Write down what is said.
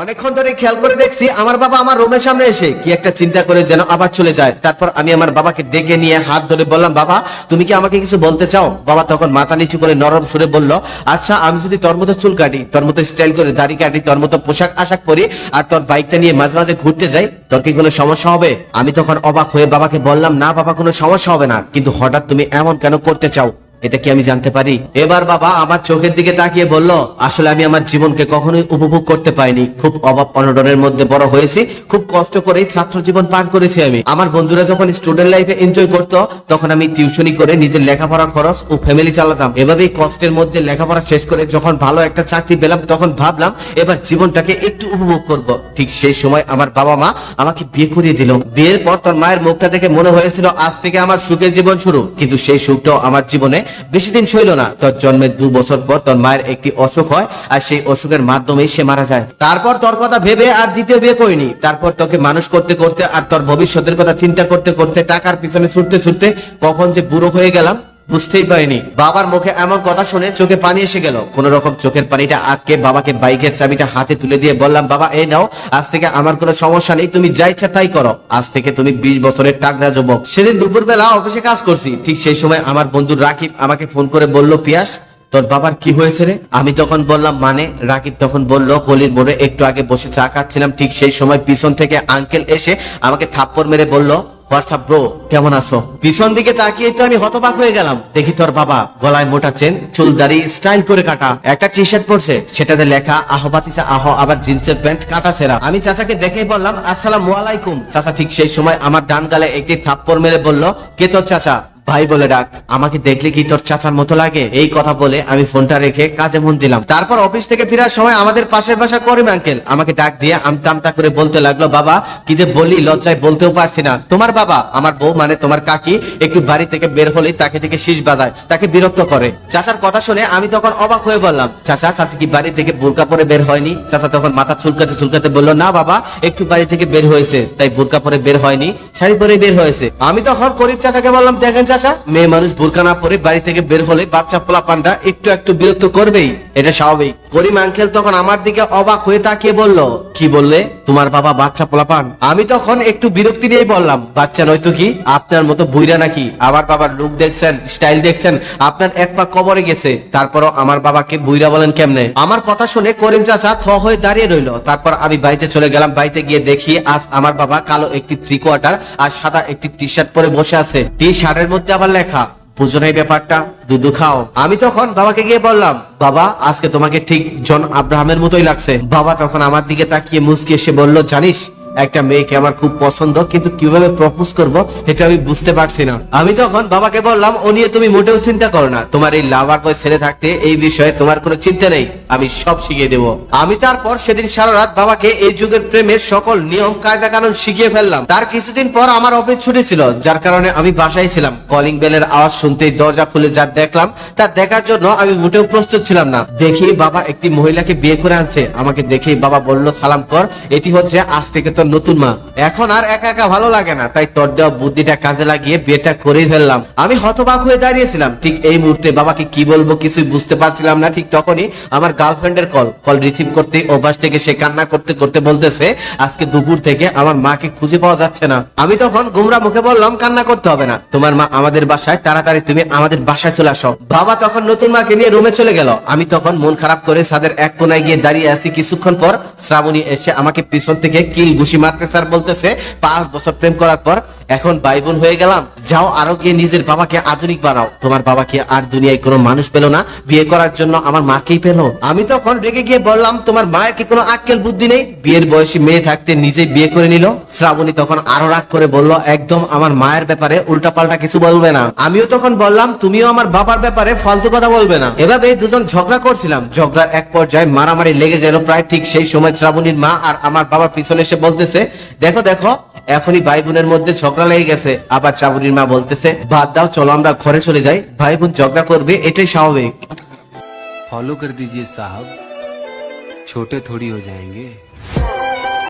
অনেকক্ষণ ধরে খেয়াল করে দেখছি আমার বাবা আমার রুমের সামনে এসে কি একটা চিন্তা করে যেন আবার চলে যায়। তারপর আমি আমার বাবাকে ডেকে নিয়ে হাত ধরে বললাম, বাবা, তুমি কি আমাকে কিছু বলতে চাও? বাবা তখন মাথা নিচু করে নরম সুরে বলল আচ্ছা আমি যদি তোর মতো চুল কাটি, তোর মতো স্টাইল করে দাড়ি কাটি, তোর মতো পোশাক আশাক পরি আর তোর বাইকটা নিয়ে মাঝে মাঝে ঘুরতে যাই, তোর কি কোনো সমস্যা হবে? আমি তখন অবাক হয়ে বাবাকে বললাম, না বাবা, কোনো সমস্যা হবে না। কিন্তু হঠাৎ তুমি এমন কেন করতে চাও? এটা কি আমি জানতে পারি? এবার বাবা আমার চোখের দিকে তাকিয়ে বলল, আসলে আমি আমার জীবনকে কখনোই উপভোগ করতে পাইনি। খুব অভাব অনটনের মধ্যে বড় হয়েছি, খুব কষ্ট করেই ছাত্র জীবন পার করেছি আমি। আমার বন্ধুরা যখন স্টুডেন্ট লাইফে এনজয় করতো, তখন আমি টিউশনি করে নিজের লেখাপড়া খরচ ও ফ্যামিলি চালাতাম। এভাবেই কষ্টের মধ্যে লেখাপড়া শেষ করে যখন ভালো একটা চাকরি পেলাম, তখন ভাবলাম, এবার জীবনটাকে একটু উপভোগ করব। ঠিক সেই সময় আমার বাবা মা আমাকে বিয়ে করিয়ে দিল। বিয়ের পর তোর মায়ের মুখটা দেখে মনে হয়েছিল, আজ থেকে আমার সুখের জীবন শুরু। কিন্তু সেই সুখটাও আমার জীবনে বেশি দিন সইল না। তোর জন্মের দু বছর পর তোর মায়ের একটি অসুখ হয়, আর সেই অসুখের মাধ্যমে সে মারা যায়। তারপর তোর কথা ভেবে আর দ্বিতীয় বিয়ে করিনি। তারপর তোকে মানুষ করতে করতে আর তোর ভবিষ্যতের কথা চিন্তা করতে করতে টাকার পিছনে ছুটতে ছুটতে কখন যে বুড়ো হয়ে গেলাম বুঝতেই পারিনি। বাবার মুখে এমন কথা শুনে চোখে পানি এসে গেল। কোন রকম চোখের পানিটা আটকে বাবাকে বাইকের চাবিটা হাতে তুলে দিয়ে বললাম, বাবা, এই নাও, আজ থেকে আমার কোনো সমস্যা নেই, তুমি যা ইচ্ছা তাই করো। আজ থেকে তুমি বিশ বছরের টাকরা যুবক। সেদিন দুপুরবেলা অফিসে কাজ করছি। ঠিক সেই সময় আমার বন্ধু রাকিব আমাকে ফোন করে বলল, পিয়াস, তোর বাবার কি হয়েছে রে? আমি তখন বললাম মানে? রাকিব তখন বলল গলির মোড়ে একটু আগে বসে চা খাচ্ছিলাম। ঠিক সেই সময় পিছন থেকে আঙ্কেল এসে আমাকে থাপ্পড় মেরে বলল হোয়াটসঅ্যাপ ব্রো কেমন আছো? পিছন দিকে তাকিয়ে তো আমি হতবাক হয়ে গেলাম। দেখি তোর বাবা গলায় মোটা চেন, চুল দাড়ি স্টাইল করে কাটা। একটা টি শার্ট পরছে, সেটাতে লেখা, আহ আহ আবার জিন্সের প্যান্ট, কাটা ছেঁড়া আমি চাচাকে দেখেই বললাম, আসসালাম আলাইকুম। চাচা ঠিক সেই সময় আমার ডান গালে একটি থাপ্পড় মেরে বলল, কে তোর চাচা? ভাই বলে ডাক, আমাকে দেখলে কি তোর চাচার মতো লাগে? এই কথা বলে আমি ফোনটা রেখে কাজে মন দিলাম। তারপর অফিস থেকে ফেরার সময় আমাদের পাশের বাসা করিম আঙ্কেল আমাকে ডাক দিয়ে আমতা আমতা করে বলতে লাগল, বাবা, কি যে বলি, লজ্জায় বলতেও পারছি না। তোমার বাবা, আমার বউ মানে তোমার কাকি, একটু বাড়ি থেকে বের হলেই তাকে থেকে শীষ বাজায় তাকে বিরক্ত করে। চাচার কথা শুনে আমি তখন অবাক হয়ে বললাম, চাচা, চাচি কি বাড়ি থেকে বোরকা পরে বের হয়নি? চাচা তখন মাথা চুলকাতে চুলকাতে বলল, না বাবা, একটু বাড়ি থেকে বের হয়েছে, তাই বোরকা পরে বের হয়নি, শাড়ি পরে বের হয়েছে। আমি তখন করিম চাচাকে বললাম, দেখেন চাচা মেয়ে মানুষ বোরকা না পরে বাড়ি থেকে বের হলে বাচ্চা পোলা পান্ডা একটু একটু বিরক্ত করবেই। এটা স্বাভাবিক। করিম আঙ্কেল তখন আমার দিকে অবাক হয়ে তাকিয়ে বলল, কি বললে? তোমার বাবা বাচ্চা পোলা পান আমি তখন একটু বিরক্তি নিয়ে বললাম, বাচ্চা নয়তো কি? আপনার মতো বুইরা নাকি? আমার বাবার লুক দেখছেন স্টাইল দেখছেন, আপনার এক পা কবরে গেছে। তারপরও আমার বাবাকে বুইরা বলেন কেমনে? আমার কথা শুনে করিম চাচা থ হয়ে দাঁড়িয়ে রইল। তারপর আমি বাড়িতে চলে গেলাম। বাড়িতে গিয়ে দেখি আজ আমার বাবা কালো একটি থ্রি কোয়ার্টার আর সাদা একটি টি শার্ট পরে বসে আছে। টি শার্টের মধ্যে আবার লেখা বুঝো ব্যাপারটা? দুধু খাও। আমি তখন বাবাকে গিয়ে বললাম, বাবা, আজকে তোমাকে ঠিক জন আব্রাহামের মতোই লাগছে। বাবা তখন আমার দিকে তাকিয়ে মুসকি এসে বলল, জানিস একটা মেয়েকে আমার খুব পছন্দ, কিন্তু কীভাবে প্রপোজ করব এটা আমি বুঝতে পারছি না। আমি তখন বাবাকে বললাম, ও নিয়ে তুমি মোটেও চিন্তা করো না। তোমার এই লাভার বয় ছেড়ে থাকতে এই বিষয়ে তোমার কোনো চিন্তা নেই। আমি সব শিখিয়ে দেব। আমি তারপর সেদিন সারা রাত বাবাকে এই যুগের প্রেমের সকল নিয়ম কায়দা কানুন শিখিয়ে ফেললাম। তার কিছুদিন পর আমার অফিস ছুটি ছিল, যার কারণে আমি বাসায় ছিলাম। কলিং বেলের আওয়াজ শুনতেই দরজা খুলে যা দেখলাম, তা দেখার জন্য আমি মোটেও প্রস্তুত ছিলাম না। দেখি বাবা একটি মহিলাকে বিয়ে করে আনছে। আমাকে দেখেই বাবা বলল, সালাম কর, এটি হচ্ছে আজ থেকে তোর নতুন মা। এখন আর একা একা ভালো লাগে না, তাই তোর দেওয়া বুদ্ধিটা কাজে লাগিয়ে বিয়েটা করেই ফেললাম। আমি হতবাক হয়ে দাঁড়িয়েছিলাম, ঠিক এই মুহূর্তে বাবাকে কি বলব কিছুই বুঝতে পারছিলাম না, ঠিক তখনই আমার গার্লফ্রেন্ডের কল কল রিসিভ করতে অভ্যাস থেকে সে কান্না করতে করতে বলতেছে, আজকে দুপুর থেকে আমার মাকে খুঁজে পাওয়া যাচ্ছে না। আমি তখন গুমরা মুখে বললাম, কান্না করতে হবে না, তোমার মা আমাদের বাসায়, তাড়াতাড়ি তুমি আমাদের বাসায় চলে আসো। বাবা তখন নতুন মাকে নিয়ে রুমে চলে গেল। আমি তখন মন খারাপ করে সাদের এক কোনায় গিয়ে দাঁড়িয়ে আছি, কিছুক্ষণ পর শ্রাবণী এসে আমাকে পিছন থেকে কিল ঘুষি মারতে স্যার বলতেছে পাঁচ বছর প্রেম করার পর এখন ভাই বোন হয়ে গেলাম, যাও আরও গিয়ে নিজের বাবাকে আধুনিক বানাও। তোমার বাবাকে আর দুনিয়ায় কোনো মানুষ পেল না, বিয়ে করার জন্য আমার মাকেই পেল। আমি তখন রেগে গিয়ে বললাম, তোমার মায়ের কি কোনো আক্কেল বুদ্ধি নেই? বিয়ের বয়সী মেয়ে থাকতে নিজেই বিয়ে করে নিল। শ্রাবণী তখন আরও রাগ করে বলল, একদম আমার মায়ের ব্যাপারে উল্টাপাল্টা কিছু বলবে না। আমিও তখন বললাম, তুমিও আমার বাবার ব্যাপারে ফালতু কথা বলবে না। এভাবে দুজন ঝগড়া করছিলাম। ঝগড়ার এক পর্যায়ে মারামারি লেগে গেল প্রায় ঠিক সেই সময় শ্রাবণীর মা আর আমার বাবার পিছনে এসে বলতেছে, দেখো দেখো এখনই ভাই বোনের মধ্যে ঝগড়া লেগে গেছে। আবার চাবুরির মা বলতেছে, বাদ দাও, চলো আমরা ঘরে চলে যাই। ভাই বোন ঝগড়া করবে, এটাই স্বাভাবিক। ফলো কর দিজিয়ে সাহাব। ছোটে থোড়ি হয়ে যায়